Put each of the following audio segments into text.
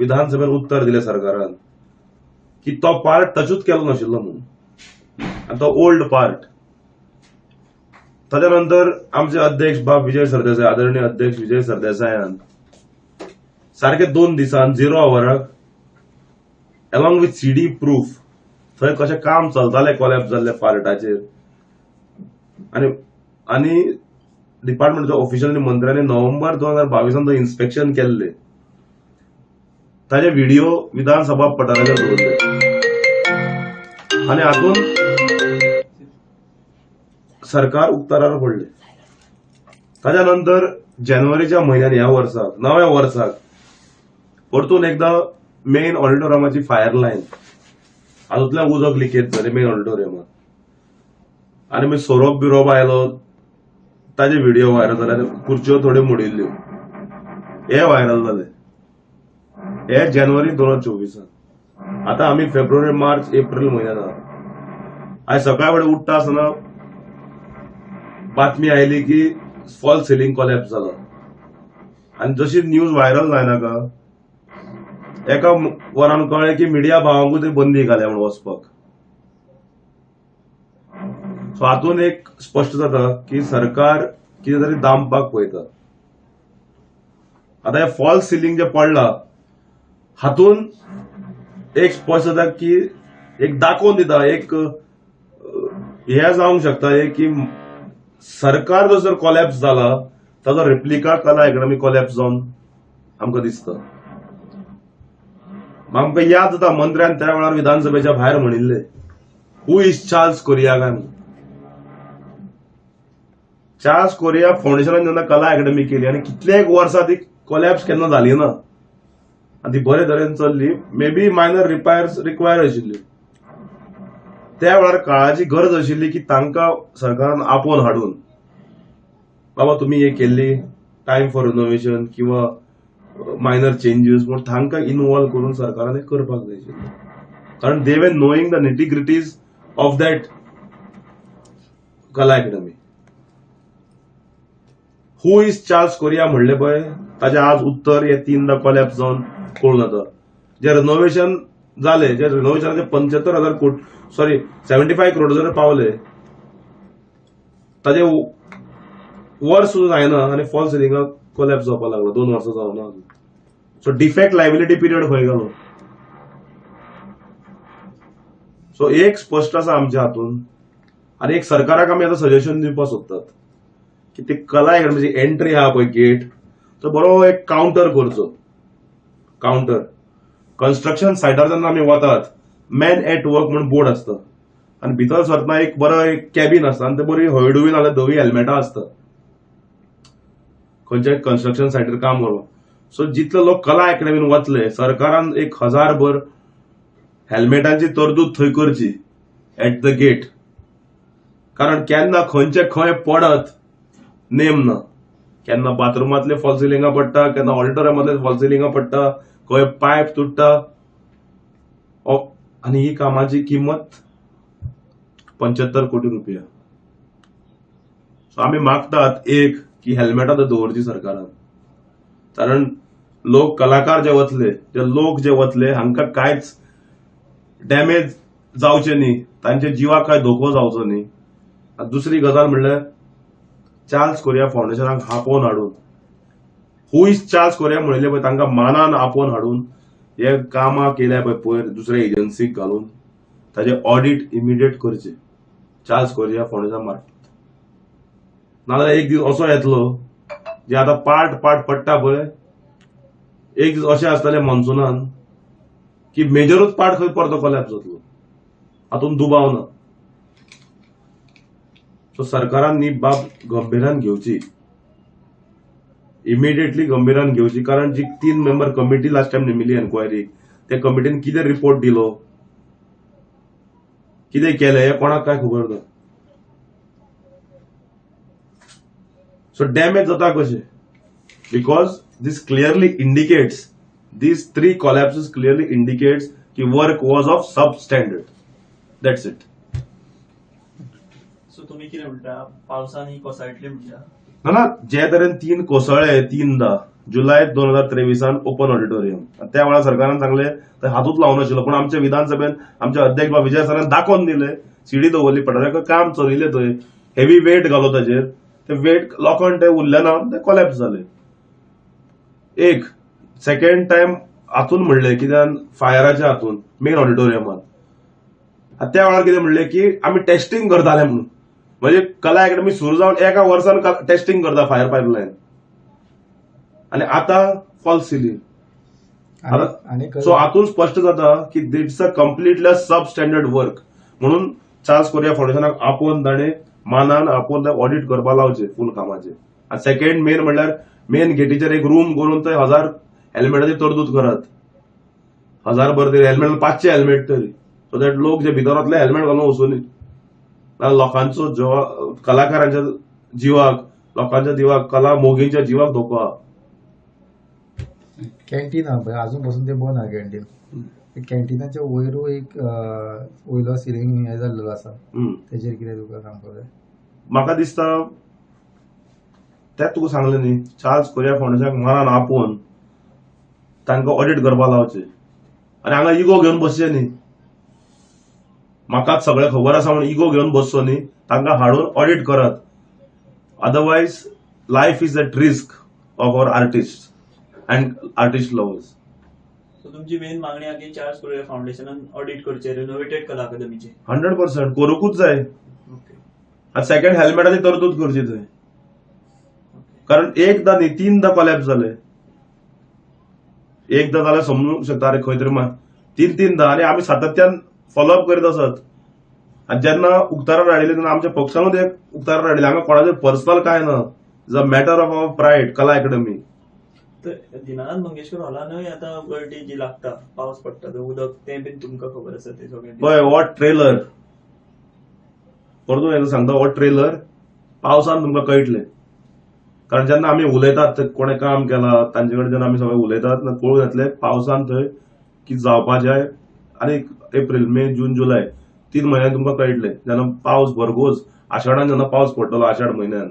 विधानसभेन उत्तर दिले सरकारान की तो पार्ट टचूच केलो नाशिल्लो म्हणून. आनी तो ओल्ड पार्ट ताच्या नंतर आमचे अध्यक्ष बाब विजय सरदेसाय आदरणीय अध्यक्ष विजय सरदेसायान सारखे दोन दिसान झिरो आवराक अलॉंग विथ सीडी प्रूफ थंय कशें काम चलतालें कॉलॅप जाल्ले पार्टाचेर. आनी आनी डिपार्टमेंटच्या ऑफिशियल मंत्र्यांनी नोव्हेंबर दोन हजार बावीसान थंय इन्स्पेक्शन केल्ले. ताचे व्हिडिओ विधानसभा पठाराचेर दवरले आनी हातूंत सरकार उक्तारार पडले. ताच्या नंतर जानेवारीच्या म्हयन्यात ह्या वर्साक नव्या वर्साक परतून एकदा मेन ऑडिटोरियमाची फायर लायन हातूंतल्यान उदक लिकेज जालें मेन ऑडिटोरियमात आनी मागीर सोरोप बिरोप आयलो ताजे व्हिडिओ व्हायरल जाल्यार खुर्च्यो थोड्यो मोडिल्ल्यो हे व्हायरल जाले हे जानेवारी दोन हजार चोवीसान आतां आमी फेब्रुवारी मार्च एप्रील म्हयन्यात आहा आयज सकाळ फुडें उठ्ठा आसतना बातमी आयली की फॉल सिलिंग कॉलॅप्स जाला आनी जशी न्यूज व्हायरल जायनाका एका वरान कळ्ळें की मिडिया थंय बंदी घाल्या म्हणून वचपाक सो हातून एक स्पश्ट जाता की सरकार कितें तरी दामपाक पळयता आतां हे फॉल सिलिंग जे पडला हातून एक स्पश्ट जाता की एक दाखोवन दिता एक हे जावंक शकता एक की सरकार जो जर कॉलॅप्स जाला ताजो रिप्लिका कला एकाडेमी कॉलॅप्स जावन आमकां दिसता. आमकां याद जाता मंत्र्यान त्या वेळार विधानसभेच्या भायर म्हणिल्ले हू इज चार्ल्स कोरिया काय म्हणून चार्ल्स कोरिया फाउंडेशनान जेन्ना कला एकाडेमी केली आनी कितलेक वर्सां ती कॉलॅप्स केन्ना जाली ना? आनी ती बरे तरेन चल्ली. मे बी मायनर रिपायर्स रिक्वायर आशिल्ली त्या वेळार काळाची गरज आशिल्ली की तांकां सरकारान आपोवन हाडून. बाबा तुमी हे केल्ली टायम फॉर रिनोव्हेशन किंवा मायनर चेंजीस म्हूण तांकां इनवॉल्व करून सरकारान हें करपाक जाय आशिल्लें कारण they knowing the nitty gritties of that Kala Academy who is Charles Correa म्हणले पळय ताचे आज उत्तर हे तीनदा कॉलॅप्स जावन कळून येता जे रिनोव्हेशन जाले जे रिनोव्हेशनाचे पंच्यात्तर हजार कोट सॉरी सेव्हन्टी फाय करोड जर पावले ताजे वर्स सुद्धा जायना आनी फॉल सिलिंगाक कॉलॅप्स जावपाक लागलो. दोन वर्सां जावना सो डिफेक्ट लायबिलिटी पिरियड खंय गेलो सो एक स्पश्ट आसा आमच्या हातून आनी एक सरकाराक आमी आतां सजेशन दिवपाक सोदतात की ती कला म्हणजे एंट्री आहा पळय गेट तो बरो एक काउंटर करचो काउंटर कन्स्ट्रक्शन सायटार जेन्ना आमी वतात. मॅन एट वर्क म्हणून बोर्ड आसता आनी भितर सरतना एक बरो एक कॅबीन आसता आनी ते बरी हळडुवी नाल्यार धवी हेल्मेटां आसता खंयच्याय कन्स्ट्रक्शन सायटीर काम करप सो जितले लोक कला अकॅडमीन वतले सरकारान एक हजार भर हेल्मेटांची तरतूद थंय करची एट द गेट कारण केन्ना खंयचे खंय पडत नेम ना केन्ना बाथरुमांतले फॉल सिलिंगा पडटा केन्ना ऑडिटोरियमांतले फॉल सिलिंगा पडटा खंय पायप तुटता. आनी ही कामाची किंमत पंच्यात्तर कोटी रुपया. सो आमी मागतात एक की हेल्मेटां तर दवरची सरकारान. कारण लोक कलाकार जे वतले जे लोक जे वतले हांकां कांयच डॅमेज जावचे न्ही. तांच्या जिवाक काय धोको जावचो न्ही. दुसरी गजाल म्हणल्यार चार्ल्स कोरिया फाउंडेशनाक आपोवन हाडून? हू चार्ल्स कोरिया म्हणले पळय तांकां मानान आपोवन हाडून हे कामां केल्या पळय पयर दुसऱ्या एजन्सीक घालून ताजे ऑडिट इमिडिएट करचे. चार्ल्स कोरिया फाउंडेशन मार्फत. नाजाल्यार एक दीस असो येतलो जे आतां पार्ट पार्ट पडटा पळय एक दीस अशें आसतलें मॉन्सुनान की मेजरूच पार्ट खंय परतो कॉलॅप्स जातलो हातूंत दुबाव ना. सो सरकारान ही बाब गंभीरान घेवची. इमिडिएटली गंभीरान घेवची. कारण जी तीन मेंबर कमिटी लास्ट टाइम नेमिल्ली एन्क्वायरीक त्या कमिटीन कितें रिपोर्ट दिलो? कितें केलें हें कोणाक काय खबर ना सो डॅमेज जाता कशें? Because this clearly indicates this three collapses clearly indicates की work was of substandard that's it so तुम्ही कितें म्हणटा पावसान ही कोसळटली म्हणटा ना ना जे तरेन तीन कोसळ्ळे तीनदा जुलय दोन हजार तेवीसान ओपन ऑडिटोरियम. त्या वेळार सरकारान सांगले थंय हातूच लावनाशिल्लो पूण आमच्या विधानसभेन आमच्या अध्यक्ष बा विजय सरान दाखोवन दिले सिडी दवरली पडटा काम चलिल्ले थंय हेवी वेट घालो ताचेर ते वेट लोकांक ते उरले ना ते कोलॅप्स जाले एक सेकंड टायम हातून म्हणले कित्याक फायराच्या हातून मेन ऑडिटोरियमात आतां त्या वेळार कितें म्हणले की आमी टेस्टिंग करताले म्हणून. म्हणजे कला अकॅडमी सुरू जावन एका वर्सान टेस्टिंग करता फायर पायपलायन आणि आता फॉल्स सिलींग सो हातून स्पष्ट जाता की it's a completely substandard work म्हणून चार्ल्स कोरिया फाउंडेशनाक आपोवन ताणे मानान आपोवन ऑडिट करपा लावचे फूल कामाचे. आनी सेकंड मेन म्हणल्यार मेन गेटीचेर एक रूम करून थंय हजार हेल्मेटाची तरतूद करात. हजार भर तरी हेल्मेट पांचशे हेल्मेट तरी. सो दॅट लोक जे भितर वतले हेल्मेट घालून वचूनी लोकांचो जिवा कलाकारांच्या जिवाक लोकांच्या जिवाक कला मोगींच्या जिवाक धोको आहा कॅन्टीन हा पळय अजून पासून ते बंद आहा कॅन्टीन. कॅन्टीनाच्या वयरू एक वयलो सिलींग हे जाल्लेलो आसा. तेजेर कितें तुका सांगपाक जाय म्हाका दिसता तेच तुका सांगलें न्ही चार्ल्स कोरिया फाउंडेशनाक मनान आपोवन तांकां ऑडिट करपा लावचें. आनी हांगा इगो घेवन बसचें न्ही. म्हाकाच सगळें खबर आसा म्हणून इगो घेवन बसचो न्ही तांकां हाडून ऑडिट करात. Otherwise life is at risk of our artist and artist lovers so तुमची मेन मागणी आहे की चार्ल्स कोरिया फाउंडेशनान ऑडिट करचे रिनोव्हेटेड कला अकादमीचे. हंड्रेड पर्सेंट करूंकूच जाय. आनी सेकंड हेल्मेटाची तरतूद करची थंय. कारण एकदा न्ही तीनदा कोलॅप्स जाले एकदा जाल्यार समजूंक शकता अरे खंय तरी तीन तीनदा. आनी आमी सातत्यान फॉलोअप करीत आसात आनी जेन्ना उक्तारा धाडिल्ले तेन्ना आमच्या पक्षानूच एक उक्तारा धाडिल्ले हांगा कोणाचेर पर्सनल काय ना is a matter of our pride Kala Academy तर दिनानाथ मंगेशकर हॉलानूय आता गळटी जी लागता पावस पडटा उदक ते बीन तुमकां खबर आसा ते सगळें पळय हो ट्रेलर परतून एकदा सांगता हो ट्रेलर पावसान तुमकां कळटले. कारण जेन्ना आमी उलयतात कोणें काम केलां तांचे कडेन जेन्ना आमी सगळे उलयतात कळून येतले पावसान थंय कितें जावपाचें आनी एप्रील मे जून जुलय तीन म्हयन्यान तुमकां कळटलें जेन्ना पावस भरघोस आषाढान जेन्ना पावस पडटलो आषाढ म्हयन्यान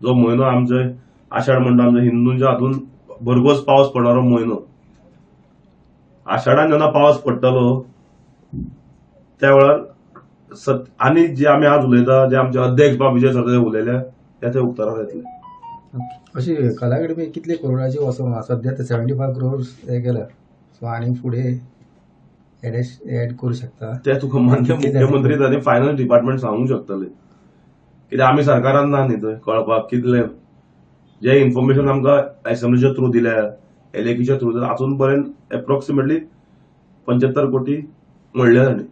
जो म्हयनो आमचे आषाढ म्हणटा आमच्या हिंदूंच्या हातून भरघोस पावस पडणारो म्हयनो आषाढान जेन्ना पावस पडटलो त्या वेळार सत आनी जे आमी आज उलयता जे आमचे अध्यक्ष बाब विजय सरदेसाय उलयल्या ते थंय उक्तारार येतले अशी कला अकॅडमी कितले करोडाची वसो सध्या ते सेव्हन्टी फाय क्रोर्स हे केल्या सो आनी फुडें एड करूं शकता. ते तुका मान्य मुख्यमंत्री आनी फायनान्स डिपार्टमेंट सांगूंक शकतले. कित्याक आमी सरकारान ना न्ही थंय कळपाक कितले जे इन्फॉर्मेशन आमकां एसेंब्लीच्या थ्रू दिल्या एलएकीच्या थ्रू हातून पर्यंत एप्रोक्सिमेटली पंच्याहत्तर कोटी म्हणले तांणी